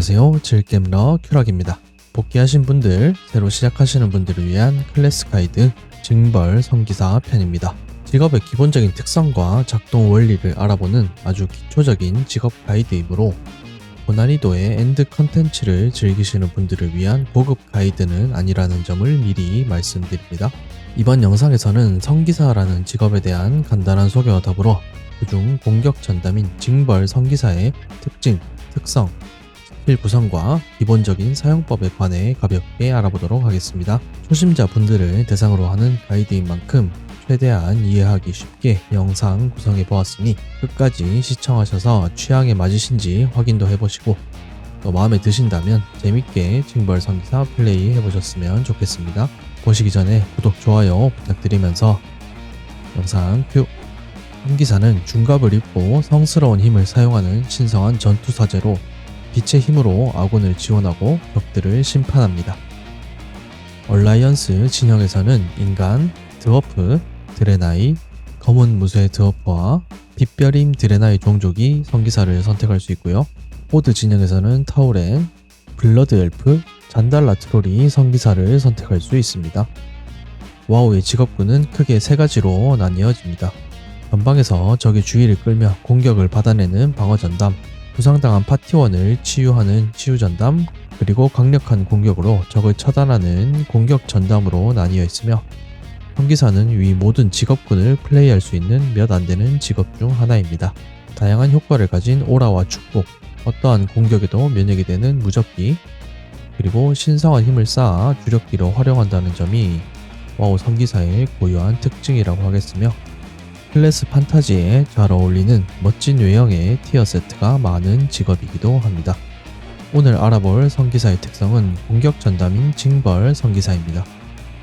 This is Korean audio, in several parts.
안녕하세요. 질겜러 큐락입니다. 복귀하신 분들, 새로 시작하시는 분들을 위한 클래스 가이드 징벌 성기사 편입니다. 직업의 기본적인 특성과 작동 원리를 알아보는 아주 기초적인 직업 가이드이므로 고난이도의 엔드 컨텐츠를 즐기시는 분들을 위한 고급 가이드는 아니라는 점을 미리 말씀드립니다. 이번 영상에서는 성기사라는 직업에 대한 간단한 소개와 더불어 그중 공격 전담인 징벌 성기사의 특징, 특성, 스킬 구성과 기본적인 사용법에 관해 가볍게 알아보도록 하겠습니다. 초심자 분들을 대상으로 하는 가이드인 만큼 최대한 이해하기 쉽게 영상 구성해 보았으니 끝까지 시청하셔서 취향에 맞으신지 확인도 해보시고 또 마음에 드신다면 재밌게 징벌 성기사 플레이 해보셨으면 좋겠습니다. 보시기 전에 구독, 좋아요 부탁드리면서 영상 큐! 성기사는 중갑을 입고 성스러운 힘을 사용하는 신성한 전투사제로 빛의 힘으로 아군을 지원하고 적들을 심판합니다. 얼라이언스 진영에서는 인간, 드워프, 드레나이, 검은 무쇠 드워프와 빛별임 드레나이 종족이 성기사를 선택할 수 있고요. 호드 진영에서는 타우렌, 블러드 엘프, 잔달라 트롤이 성기사를 선택할 수 있습니다. 와우의 직업군은 크게 세 가지로 나뉘어집니다. 전방에서 적의 주의를 끌며 공격을 받아내는 방어 전담, 부상당한 파티원을 치유하는 치유 전담, 그리고 강력한 공격으로 적을 처단하는 공격 전담으로 나뉘어 있으며 성기사는 위 모든 직업군을 플레이할 수 있는 몇 안 되는 직업 중 하나입니다. 다양한 효과를 가진 오라와 축복, 어떠한 공격에도 면역이 되는 무적기, 그리고 신성한 힘을 쌓아 주력기로 활용한다는 점이 와우 성기사의 고유한 특징이라고 하겠으며 클래스 판타지에 잘 어울리는 멋진 외형의 티어 세트가 많은 직업이기도 합니다. 오늘 알아볼 성기사의 특성은 공격 전담인 징벌 성기사입니다.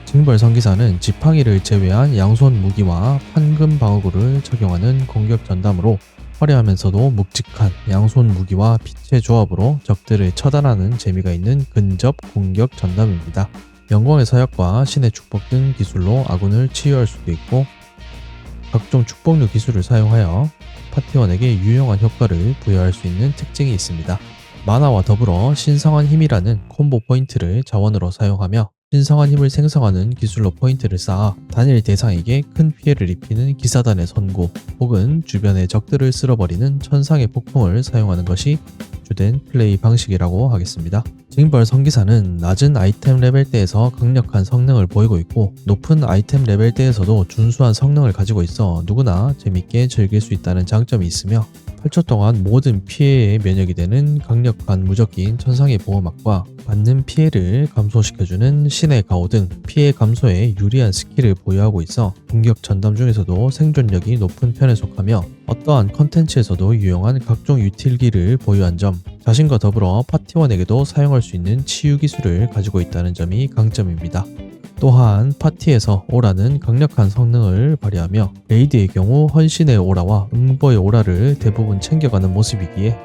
징벌 성기사는 지팡이를 제외한 양손 무기와 판금 방어구를 착용하는 공격 전담으로 화려하면서도 묵직한 양손 무기와 빛의 조합으로 적들을 처단하는 재미가 있는 근접 공격 전담입니다. 영광의 서약과 신의 축복 등 기술로 아군을 치유할 수도 있고 각종 축복류 기술을 사용하여 파티원에게 유용한 효과를 부여할 수 있는 특징이 있습니다. 만화와 더불어 신성한 힘이라는 콤보 포인트를 자원으로 사용하며 신성한 힘을 생성하는 기술로 포인트를 쌓아 단일 대상에게 큰 피해를 입히는 기사단의 선고 혹은 주변의 적들을 쓸어버리는 천상의 폭풍을 사용하는 것이 주된 플레이 방식이라고 하겠습니다. 징벌 성기사는 낮은 아이템 레벨대에서 강력한 성능을 보이고 있고 높은 아이템 레벨대에서도 준수한 성능을 가지고 있어 누구나 재밌게 즐길 수 있다는 장점이 있으며 8초 동안 모든 피해에 면역이 되는 강력한 무적기인 천상의 보호막과 받는 피해를 감소시켜주는 신의 가호 등 피해 감소에 유리한 스킬을 보유하고 있어 공격 전담 중에서도 생존력이 높은 편에 속하며 어떠한 컨텐츠에서도 유용한 각종 유틸기를 보유한 점 자신과 더불어 파티원에게도 사용할 수 있는 치유 기술을 가지고 있다는 점이 강점입니다. 또한 파티에서 오라는 강력한 성능을 발휘하며 레이드의 경우 헌신의 오라와 응보의 오라를 대부분 챙겨가는 모습이기에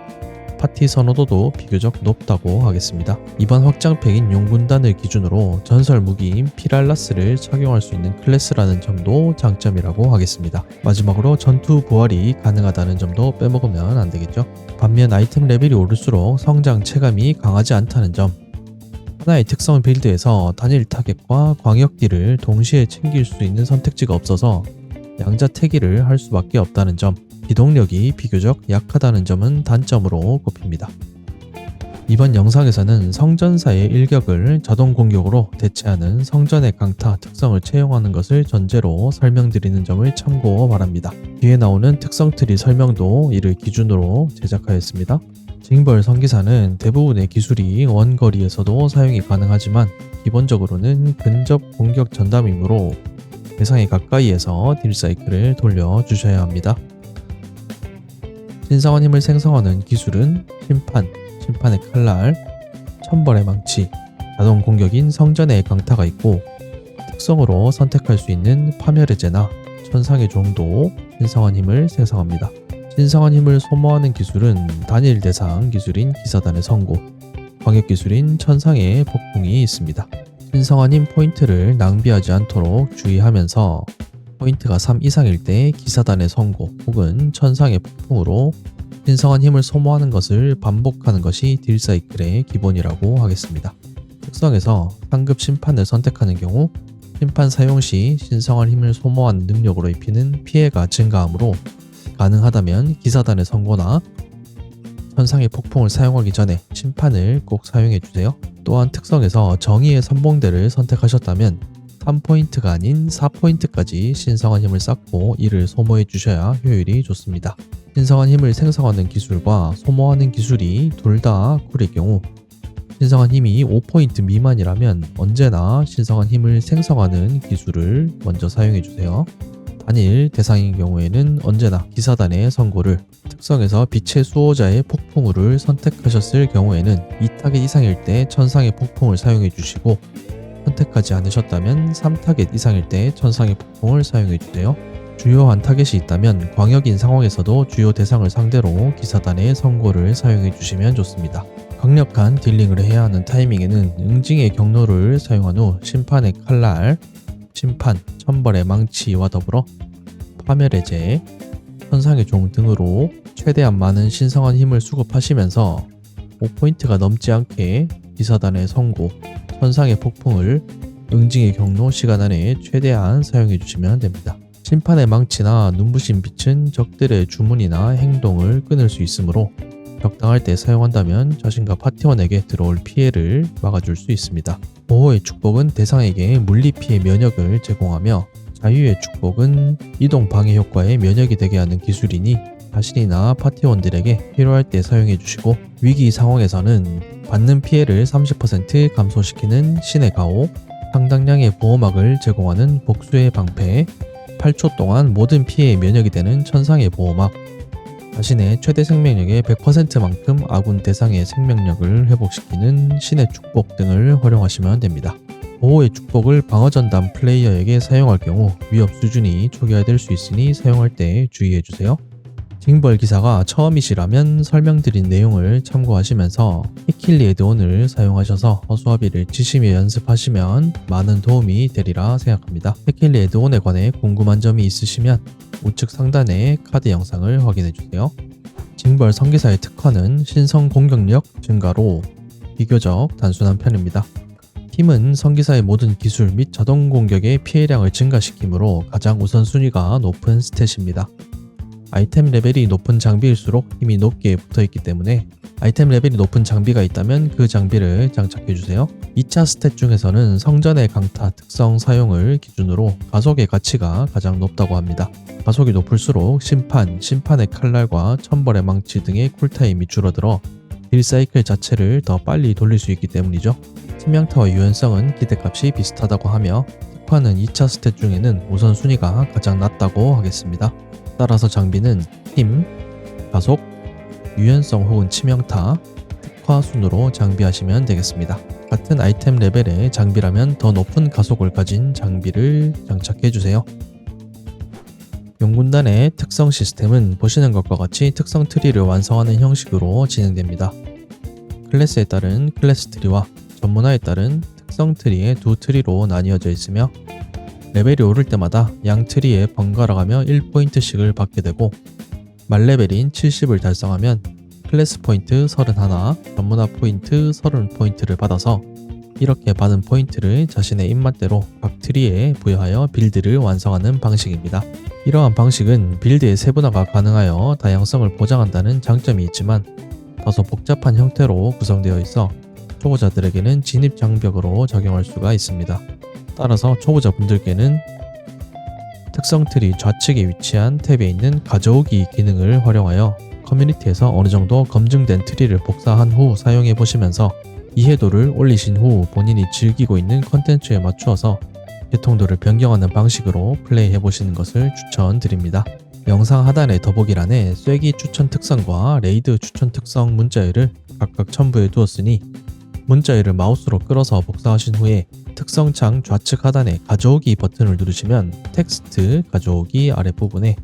파티 선호도도 비교적 높다고 하겠습니다. 이번 확장팩인 용군단을 기준으로 전설 무기인 피랄라스를 착용할 수 있는 클래스라는 점도 장점이라고 하겠습니다. 마지막으로 전투 부활이 가능하다는 점도 빼먹으면 안 되겠죠. 반면 아이템 레벨이 오를수록 성장 체감이 강하지 않다는 점 하나의 특성 빌드에서 단일 타겟과 광역딜을 동시에 챙길 수 있는 선택지가 없어서 양자 태기를 할 수밖에 없다는 점, 기동력이 비교적 약하다는 점은 단점으로 꼽힙니다. 이번 영상에서는 성전사의 일격을 자동 공격으로 대체하는 성전의 강타 특성을 채용하는 것을 전제로 설명드리는 점을 참고 바랍니다. 뒤에 나오는 특성 트리 설명도 이를 기준으로 제작하였습니다. 징벌 성기사는 대부분의 기술이 원거리에서도 사용이 가능하지만 기본적으로는 근접 공격 전담이므로 대상에 가까이에서 딜 사이클을 돌려주셔야 합니다. 신성한 힘을 생성하는 기술은 심판, 심판의 칼날, 천벌의 망치, 자동 공격인 성전의 강타가 있고 특성으로 선택할 수 있는 파멸의 제나 천상의 종도 신성한 힘을 생성합니다. 신성한 힘을 소모하는 기술은 단일 대상 기술인 기사단의 선고, 광역 기술인 천상의 폭풍이 있습니다. 신성한 힘 포인트를 낭비하지 않도록 주의하면서 포인트가 3 이상일 때 기사단의 선고 혹은 천상의 폭풍으로 신성한 힘을 소모하는 것을 반복하는 것이 딜 사이클의 기본이라고 하겠습니다. 특성에서 상급 심판을 선택하는 경우 심판 사용 시 신성한 힘을 소모하는 능력으로 입히는 피해가 증가하므로 가능하다면 기사단의 선고나 천상의 폭풍을 사용하기 전에 심판을 꼭 사용해 주세요. 또한 특성에서 정의의 선봉대를 선택하셨다면 3포인트가 아닌 4포인트까지 신성한 힘을 쌓고 이를 소모해 주셔야 효율이 좋습니다. 신성한 힘을 생성하는 기술과 소모하는 기술이 둘 다 쿨일 경우 신성한 힘이 5포인트 미만이라면 언제나 신성한 힘을 생성하는 기술을 먼저 사용해 주세요. 단일 대상인 경우에는 언제나 기사단의 선고를 특성에서 빛의 수호자의 폭풍우를 선택하셨을 경우에는 2타겟 이상일 때 천상의 폭풍을 사용해 주시고 선택하지 않으셨다면 3타겟 이상일 때 천상의 폭풍을 사용해 주세요. 주요한 타겟이 있다면 광역인 상황에서도 주요 대상을 상대로 기사단의 선고를 사용해 주시면 좋습니다. 강력한 딜링을 해야 하는 타이밍에는 응징의 경로를 사용한 후 심판의 칼날, 심판, 천벌의 망치와 더불어 파멸의 재, 천상의 종 등으로 최대한 많은 신성한 힘을 수급하시면서 5포인트가 넘지 않게 기사단의 선고, 천상의 폭풍을 응징의 경로 시간 안에 최대한 사용해 주시면 됩니다. 심판의 망치나 눈부신 빛은 적들의 주문이나 행동을 끊을 수 있으므로 적당할 때 사용한다면 자신과 파티원에게 들어올 피해를 막아줄 수 있습니다. 보호의 축복은 대상에게 물리 피해 면역을 제공하며 자유의 축복은 이동 방해 효과에 면역이 되게 하는 기술이니 자신이나 파티원들에게 필요할 때 사용해 주시고 위기 상황에서는 받는 피해를 30% 감소시키는 신의 가호, 상당량의 보호막을 제공하는 복수의 방패, 8초 동안 모든 피해에 면역이 되는 천상의 보호막, 자신의 최대 생명력의 100%만큼 아군 대상의 생명력을 회복시키는 신의 축복 등을 활용하시면 됩니다. 보호의 축복을 방어전담 플레이어에게 사용할 경우 위협 수준이 초기화될 수 있으니 사용할 때 주의해주세요. 징벌 기사가 처음이시라면 설명드린 내용을 참고하시면서 히킬리 에드온을 사용하셔서 허수아비를 지시며 연습하시면 많은 도움이 되리라 생각합니다. 히킬리 에드온에 관해 궁금한 점이 있으시면 우측 상단의 카드 영상을 확인해주세요. 징벌 성기사의 특화는 신성 공격력 증가로 비교적 단순한 편입니다. 팀은 성기사의 모든 기술 및 자동 공격의 피해량을 증가시키므로 가장 우선순위가 높은 스탯입니다. 아이템 레벨이 높은 장비일수록 힘이 높게 붙어있기 때문에 아이템 레벨이 높은 장비가 있다면 그 장비를 장착해주세요. 2차 스탯 중에서는 성전의 강타 특성 사용을 기준으로 가속의 가치가 가장 높다고 합니다. 가속이 높을수록 심판, 심판의 칼날과 천벌의 망치 등의 쿨타임이 줄어들어 딜 사이클 자체를 더 빨리 돌릴 수 있기 때문이죠. 치명타와 유연성은 기대값이 비슷하다고 하며 특화는 2차 스탯 중에는 우선순위가 가장 낮다고 하겠습니다. 따라서 장비는 힘, 가속, 유연성 혹은 치명타, 특화 순으로 장비하시면 되겠습니다. 같은 아이템 레벨의 장비라면 더 높은 가속을 가진 장비를 장착해 주세요. 용군단의 특성 시스템은 보시는 것과 같이 특성 트리를 완성하는 형식으로 진행됩니다. 클래스에 따른 클래스 트리와 전문화에 따른 특성 트리의 두 트리로 나뉘어져 있으며 레벨이 오를 때마다 양 트리에 번갈아 가며 1포인트씩을 받게 되고 말레벨인 70을 달성하면 클래스 포인트 31, 전문화 포인트 30포인트를 받아서 이렇게 받은 포인트를 자신의 입맛대로 각 트리에 부여하여 빌드를 완성하는 방식입니다. 이러한 방식은 빌드의 세분화가 가능하여 다양성을 보장한다는 장점이 있지만 다소 복잡한 형태로 구성되어 있어 초보자들에게는 진입 장벽으로 적용할 수가 있습니다. 따라서 초보자분들께는 특성 트리 좌측에 위치한 탭에 있는 가져오기 기능을 활용하여 커뮤니티에서 어느 정도 검증된 트리를 복사한 후 사용해 보시면서 이해도를 올리신 후 본인이 즐기고 있는 컨텐츠에 맞추어서 개통도를 변경하는 방식으로 플레이해 보시는 것을 추천드립니다. 영상 하단의 더보기란에 쐐기 추천 특성과 레이드 추천 특성 문자열을 각각 첨부해 두었으니 문자열을 마우스로 끌어서 복사하신 후에 특성창 좌측 하단에 가져오기 버튼을 누르시면 텍스트 가져오기 아랫부분에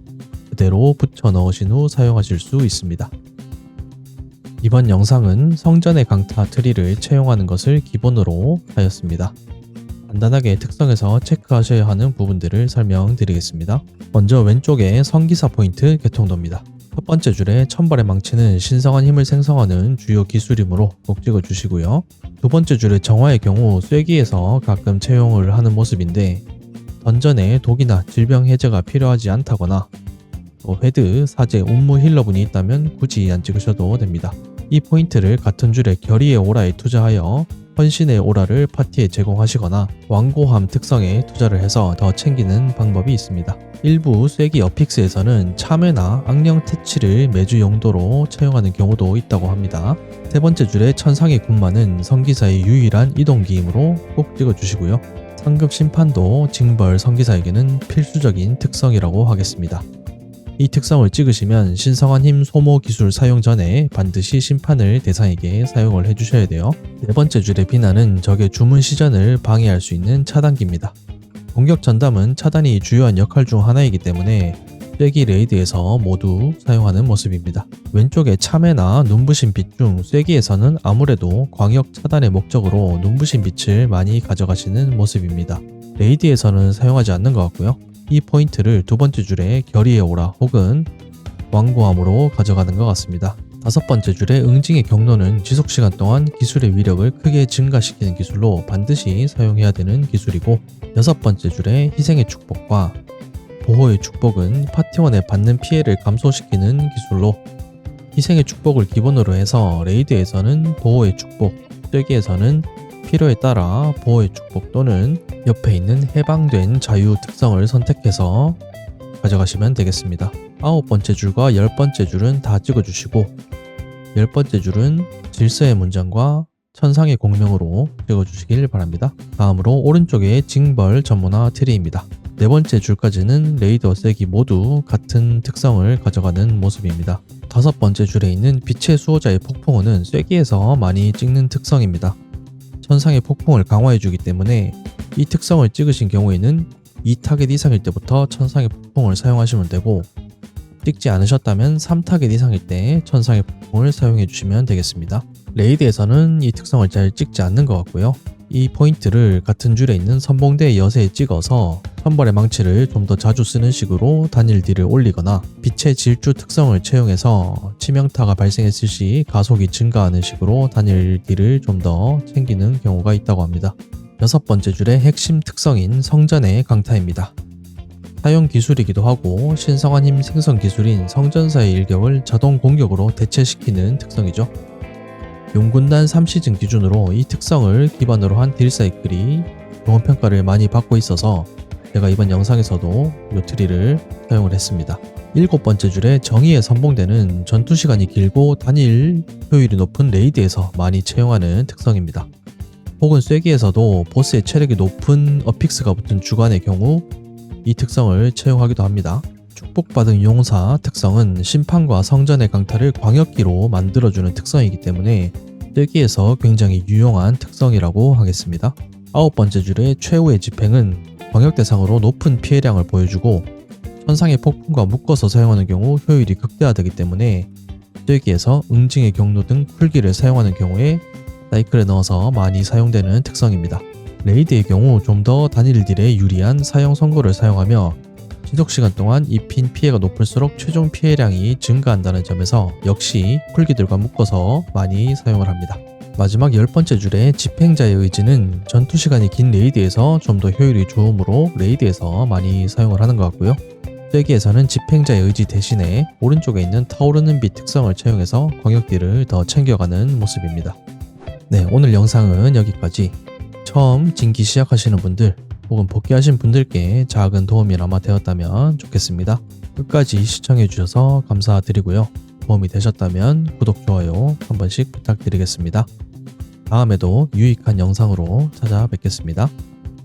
그대로 붙여 넣으신 후 사용하실 수 있습니다. 이번 영상은 성전의 강타 트리를 채용하는 것을 기본으로 하였습니다. 간단하게 특성에서 체크하셔야 하는 부분들을 설명드리겠습니다. 먼저 왼쪽에 성기사 포인트 개통도입니다. 첫 번째 줄에 천벌의 망치는 신성한 힘을 생성하는 주요 기술이므로 꼭 찍어주시고요. 두 번째 줄의 정화의 경우 쐐기에서 가끔 채용을 하는 모습인데 던전에 독이나 질병 해제가 필요하지 않다거나 또 헤드, 사제, 운무 힐러분이 있다면 굳이 안 찍으셔도 됩니다. 이 포인트를 같은 줄에 결의의 오라에 투자하여 헌신의 오라를 파티에 제공하시거나 완고함 특성에 투자를 해서 더 챙기는 방법이 있습니다. 일부 쐐기 어픽스에서는 참외나 악령 퇴치를 매주 용도로 채용하는 경우도 있다고 합니다. 세 번째 줄에 천상의 군마는 성기사의 유일한 이동기이므로 꼭 찍어주시고요. 상급 심판도 징벌 성기사에게는 필수적인 특성이라고 하겠습니다. 이 특성을 찍으시면 신성한 힘 소모 기술 사용 전에 반드시 심판을 대상에게 사용을 해주셔야 돼요. 네 번째 줄의 비난은 적의 주문 시전을 방해할 수 있는 차단기입니다. 공격 전담은 차단이 주요한 역할 중 하나이기 때문에 쐐기 레이드에서 모두 사용하는 모습입니다. 왼쪽에 참외나 눈부신 빛 중 쐐기에서는 아무래도 광역 차단의 목적으로 눈부신 빛을 많이 가져가시는 모습입니다. 레이드에서는 사용하지 않는 것 같고요. 이 포인트를 두 번째 줄에 결의의 오라 혹은 왕고함으로 가져가는 것 같습니다. 다섯 번째 줄의 응징의 경로는 지속 시간 동안 기술의 위력을 크게 증가시키는 기술로 반드시 사용해야 되는 기술이고 여섯 번째 줄의 희생의 축복과 보호의 축복은 파티원에 받는 피해를 감소시키는 기술로 희생의 축복을 기본으로 해서 레이드에서는 보호의 축복, 쐐기에서는 필요에 따라 보호의 축복 또는 옆에 있는 해방된 자유 특성을 선택해서 가져가시면 되겠습니다. 아홉 번째 줄과 열 번째 줄은 다 찍어주시고 열 번째 줄은 질서의 문장과 천상의 공명으로 찍어주시길 바랍니다. 다음으로 오른쪽에 징벌 전문화 트리입니다. 네 번째 줄까지는 레이더 세기 모두 같은 특성을 가져가는 모습입니다. 다섯 번째 줄에 있는 빛의 수호자의 폭풍우는 쐐기에서 많이 찍는 특성입니다. 천상의 폭풍을 강화해주기 때문에 이 특성을 찍으신 경우에는 2타겟 이상일 때부터 천상의 폭풍을 사용하시면 되고 찍지 않으셨다면 3타겟 이상일 때 천상의 폭풍을 사용해 주시면 되겠습니다. 레이드에서는 이 특성을 잘 찍지 않는 것 같고요. 이 포인트를 같은 줄에 있는 선봉대 여세에 찍어서 선벌의 망치를 좀 더 자주 쓰는 식으로 단일 딜을 올리거나 빛의 질주 특성을 채용해서 치명타가 발생했을 시 가속이 증가하는 식으로 단일 딜을 좀더 챙기는 경우가 있다고 합니다. 여섯 번째 줄의 핵심 특성인 성전의 강타입니다. 사용 기술이기도 하고 신성한 힘 생성 기술인 성전사의 일격을 자동 공격으로 대체시키는 특성이죠. 용군단 3시즌 기준으로 이 특성을 기반으로 한 딜 사이클이 좋은 평가를 많이 받고 있어서 제가 이번 영상에서도 요 트리를 사용을 했습니다. 일곱 번째 줄에 정의의 선봉대는 전투 시간이 길고 단일 효율이 높은 레이드에서 많이 채용하는 특성입니다. 혹은 쐐기에서도 보스의 체력이 높은 어픽스가 붙은 주간의 경우 이 특성을 채용하기도 합니다. 축복받은 용사 특성은 심판과 성전의 강타를 광역기로 만들어주는 특성이기 때문에 쐐기에서 굉장히 유용한 특성이라고 하겠습니다. 아홉 번째 줄의 최후의 집행은 광역 대상으로 높은 피해량을 보여주고 천상의 폭풍과 묶어서 사용하는 경우 효율이 극대화되기 때문에 쐐기에서 응징의 경로 등 풀기를 사용하는 경우에 사이클에 넣어서 많이 사용되는 특성입니다. 레이드의 경우 좀 더 단일 딜에 유리한 사용 선고를 사용하며 지속 시간 동안 입힌 피해가 높을수록 최종 피해량이 증가한다는 점에서 역시 풀기들과 묶어서 많이 사용을 합니다. 마지막 열 번째 줄에 집행자의 의지는 전투 시간이 긴 레이드에서 좀 더 효율이 좋으므로 레이드에서 많이 사용을 하는 것 같고요. 쐐기에서는 집행자의 의지 대신에 오른쪽에 있는 타오르는 빛 특성을 채용해서 광역딜을 더 챙겨가는 모습입니다. 네, 오늘 영상은 여기까지. 처음 진기 시작하시는 분들 혹은 복귀하신 분들께 작은 도움이나마 되었다면 좋겠습니다. 끝까지 시청해주셔서 감사드리고요. 도움이 되셨다면 구독, 좋아요 한 번씩 부탁드리겠습니다. 다음에도 유익한 영상으로 찾아뵙겠습니다.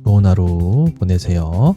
좋은 하루 보내세요.